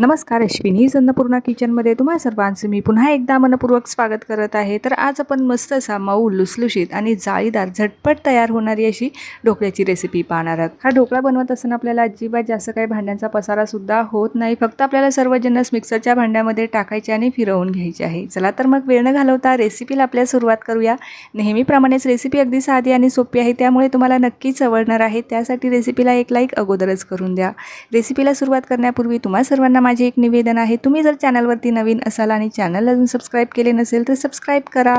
नमस्कार अश्विनी अन्नपूर्णा किचनमध्ये तुम्हा सर्वांचं मी पुन्हा एकदा मनपूर्वक स्वागत करत आहे. तर आज आपण मस्त असा मऊ लुसलुशीत आणि जाळीदार झटपट तयार होणारी अशी ढोकळ्याची रेसिपी पाहणार आहोत. हा ढोकळा बनवत असताना आपल्याला अजिबात जास्त काही भांड्यांचा पसारासुद्धा होत नाही. फक्त आपल्याला सर्व मिक्सरच्या भांड्यामध्ये टाकायचे आणि फिरवून घ्यायचे आहे. चला तर मग वेळ न घालवता रेसिपीला आपल्या सुरुवात करूया. नेहमीप्रमाणेच रेसिपी अगदी साधी आणि सोपी आहे त्यामुळे तुम्हाला नक्कीच आवडणार आहे. त्यासाठी रेसिपीला एक लाईक अगोदरच करून द्या. रेसिपीला सुरुवात करण्यापूर्वी तुम्हा सर्वांना माझे एक निवेदन आहे. तुम्ही जर चॅनलवरती नवीन असाल आणि चॅनल अजून सबस्क्राईब केले नसेल तर सबस्क्राईब करा.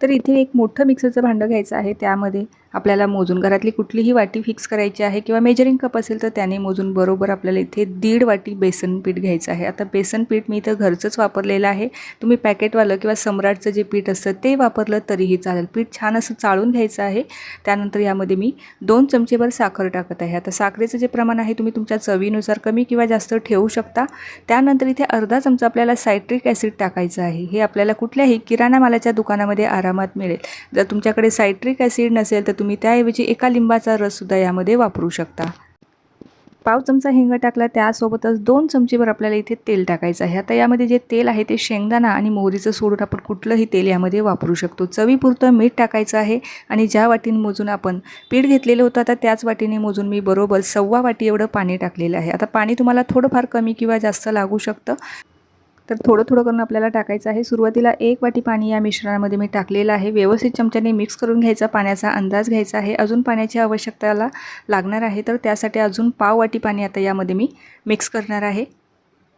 तर इथे एक मोठं मिक्सरचं भांडं घ्यायचं आहे त्यामध्ये. आपल्याला मोजून घरातली कुठलीही वाटी फिक्स करायची आहे किंवा मेजरिंग कप असेल तर त्याने मोजून बरोबर आपल्याला इथे दीड वाटी बेसन पीठ घ्यायचं आहे. आता बेसन पीठ मी इथं घरचंच वापरलेलं आहे. तुम्ही पॅकेटवालं किंवा सम्राटचं जे पीठ असतं ते वापरलं तरीही चालेल. पीठ छान असं चाळून घ्यायचं आहे. त्यानंतर यामध्ये मी दोन चमचेभर साखर टाकत आहे. आता साखरेचं जे प्रमाण आहे तुम्ही तुमच्या चवीनुसार कमी किंवा जास्त ठेवू शकता. त्यानंतर इथे अर्धा चमचा आपल्याला सायट्रिक ॲसिड टाकायचं आहे. हे आपल्याला कुठल्याही किराणा मालाच्या दुकानामध्ये आरामात मिळेल. जर तुमच्याकडे सायट्रिक ॲसिड नसेल तर तुम्ही त्याऐवजी एका लिंबाचा रससुद्धा यामध्ये वापरू शकता. पाव चमचा हिंग टाकला त्यासोबतच दोन चमचीवर आपल्याला इथे तेल टाकायचं आहे. आता यामध्ये जे तेल आहे ते शेंगदाणा आणि मोहरीचं सोडून आपण कुठलंही तेल यामध्ये वापरू शकतो. चवीपुरतं मीठ टाकायचं आहे आणि ज्या वाटीने मोजून आपण पीठ घेतलेलं होतं आता त्याच वाटीने मोजून मी बरोबर सव्वा वाटी एवढं पाणी टाकलेलं आहे. आता पाणी तुम्हाला थोडंफार कमी किंवा जास्त लागू शकतं. तर थोडं थोडं करून आपल्याला टाकायचं आहे. सुरुवातीला एक वाटी पाणी या मिश्रणामध्ये मी टाकलेलं आहे. व्यवस्थित चमच्याने मिक्स करून घ्यायचा पाण्याचा अंदाज घ्यायचा आहे. अजून पाण्याची आवश्यकताला लागणार आहे तर त्यासाठी अजून पाव वाटी पाणी आता यामध्ये मी मिक्स करणार आहे.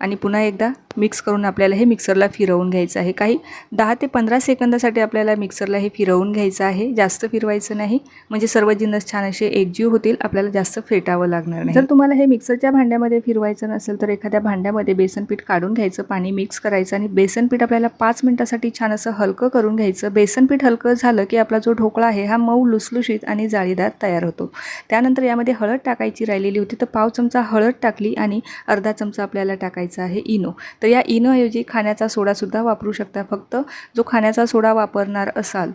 आणि पुन्हा एकदा मिक्स करून आपल्याला हे मिक्सरला फिरवून घ्यायचं आहे. काही दहा ते पंधरा सेकंदासाठी आपल्याला मिक्सरला हे फिरवून घ्यायचं आहे. जास्त फिरवायचं नाही. म्हणजे सर्व जिन्नस छान असे एकजीव होतील. आपल्याला जास्त फेटावं लागणार नाही. जर तुम्हाला हे मिक्सरच्या भांड्यामध्ये फिरवायचं नसेल तर एखाद्या भांड्यामध्ये बेसन पीठ काढून घ्यायचं पाणी मिक्स करायचं आणि बेसन पीठ आपल्याला पाच मिनटासाठी छान असं हलकं करून घ्यायचं. बेसन पीठ हलकं झालं की आपला जो ढोकळा आहे हा मऊ लुसलुशीत आणि जाळीदार तयार होतो. त्यानंतर यामध्ये हळद टाकायची राहिलेली होती तर पाव चमचा हळद टाकली आणि अर्धा चमचा आपल्याला टाकायचा आहे इनो. तर या इनोऐवजी खाण्याचा सोडासुद्धा वापरू शकता. फक्त जो खाण्याचा सोडा वापरणार असाल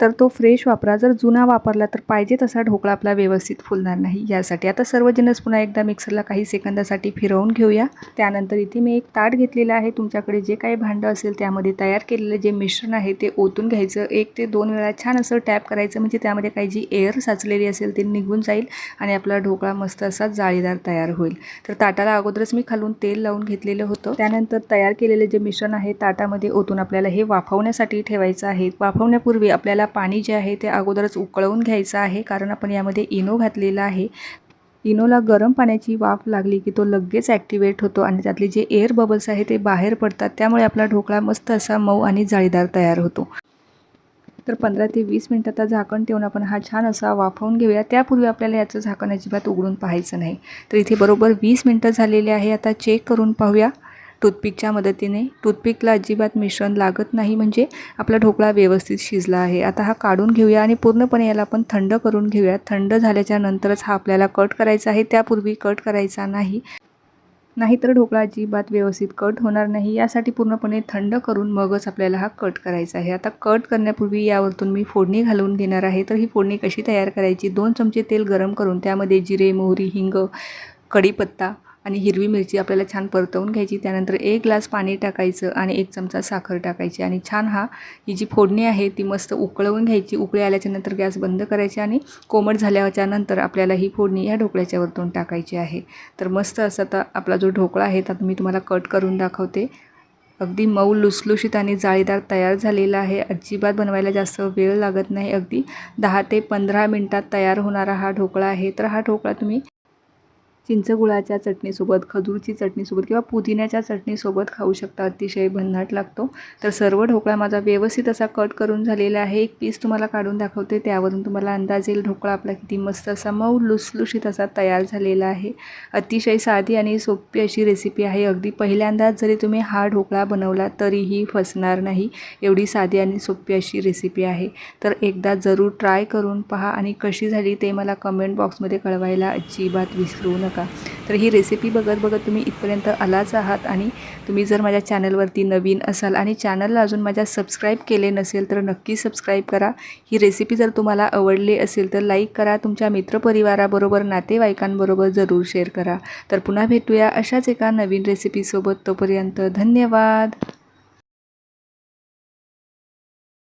तर तो फ्रेश वापरा. जर जुना वापरला तर पाहिजे तसा ढोकळा आपला व्यवस्थित फुलणार नाही. यासाठी आता सर्व जिन्नस पुन्हा एकदा मिक्सरला काही सेकंदासाठी फिरवून घेऊया. त्यानंतर इथे मी एक ताट घेतलेलं आहे. तुमच्याकडे जे काही भांडं असेल त्यामध्ये तयार केलेलं जे मिश्रण आहे ते ओतून घ्यायचं. एक ते दोन वेळा छान असं टॅप करायचं. म्हणजे त्यामध्ये काही जी एअर साचलेली असेल ते निघून जाईल आणि आपला ढोकळा मस्त असा जाळीदार तयार होईल. तर ताटाला अगोदरच मी खालून तेल लावून घेतलेलं होतं. त्यानंतर तयार केलेले जे मिश्रण आहे ताटामध्ये ओतून आपल्याला हे वाफवण्यासाठी ठेवायचं आहे. वाफवण्यापूर्वी आपल्याला पाणी जे आहे ते अगोदरच उकळवून घ्यायचं आहे. कारण आपण यामध्ये इनो घातलेला आहे. इनोला गरम पाण्याची वाफ लागली की तो लगेच ॲक्टिवेट होतो आणि त्यातले जे एअर बबल्स आहे ते बाहेर पडतात. त्यामुळे आपला ढोकळा मस्त असा मऊ आणि जाळीदार तयार होतो. तर पंधरा ते वीस मिनटाचा झाकण ठेवून आपण हा छान असा वाफवून घेऊया. त्यापूर्वी आपल्याला याचं झाकण अजिबात उघडून पाहायचं नाही. तर इथे बरोबर वीस मिनटं झालेले आहे. आता चेक करून पाहूया. टूथपिकच्या मदतीने. टूथपिकला अजिबात मिश्रण लागत नाही म्हणजे आपला ढोकळा व्यवस्थित शिजला आहे. आता हा काढून घेऊया आणि पूर्णपणे याला आपण थंड करून घेऊया. थंड झाल्याच्या नंतरच हा आपल्याला कट करायचा आहे. त्यापूर्वी कट करायचा नाही. नाहीतर ढोकळा अजिबात व्यवस्थित कट होणार नाही. यासाठी पूर्णपणे थंड करून मगच आपल्याला हा कट करायचा आहे. आता कट करण्यापूर्वी यावरतून मी फोडणी घालून घेणार आहे. तर ही फोडणी कशी तयार करायची? दोन चमचे तेल गरम करून त्यामध्ये जिरे मोहरी हिंग कढीपत्ता आणि हिरवी मिरची आपल्याला छान परतवून घ्यायची. त्यानंतर एक ग्लास पाणी टाकायचं आणि एक चमचा साखर टाकायची. आणि छान हा ही जी फोडणी आहे ती मस्त उकळवून घ्यायची. उकळी आल्याच्यानंतर गॅस बंद करायची आणि कोमट झाल्याच्यानंतर आपल्याला ही फोडणी या ढोकळ्याच्या वरतून टाकायची आहे. तर मस्त असं आता आपला जो ढोकळा आहे त्यात मी तुम्हाला कट करून दाखवते. अगदी मऊ लुसलुशीत आणि जाळीदार तयार झालेला आहे. अजिबात बनवायला जास्त वेळ लागत नाही. अगदी दहा ते पंधरा मिनटात तयार होणारा हा ढोकळा आहे. तर हा ढोकळा तुम्ही चिंचगुळाच्या चटणीसोबत खजूरची चटणीसोबत किंवा पुदिन्याच्या चटणीसोबत खाऊ शकता. अतिशय भन्नाट लागतो. तर सर्व ढोकळा माझा व्यवस्थित असा कट करून झालेला आहे. एक पीस तुम्हाला काढून दाखवते. त्यावरून तुम्हाला अंदाज येईल ढोकळा आपला किती मस्त असा मऊ लुसलुशीत असा तयार झालेला आहे. अतिशय साधी आणि सोपी अशी रेसिपी आहे. अगदी पहिल्यांदाच जरी तुम्ही हा ढोकळा बनवला तरीही फसणार नाही. एवढी साधी आणि सोपी अशी रेसिपी आहे. तर एकदा जरूर ट्राय करून पहा आणि कशी झाली ते मला कमेंट बॉक्समध्ये कळवायला अजिबात विसरू नका. नका. तर ही रेसिपी बघत बघत तुम्ही इथपर्यंत आलाच आहात आणि तुम्ही जर माझ्या चॅनलवरती नवीन असाल आणि चॅनलला अजून माझ्या सबस्क्राईब केले नसेल तर नक्की सबस्क्राईब करा. ही रेसिपी जर तुम्हाला आवडली असेल तर लाईक करा. तुमच्या मित्रपरिवाराबरोबर नातेवाईकांबरोबर जरूर शेअर करा. तर पुन्हा भेटूया अशाच एका नवीन रेसिपीसोबत तोपर्यंत धन्यवाद.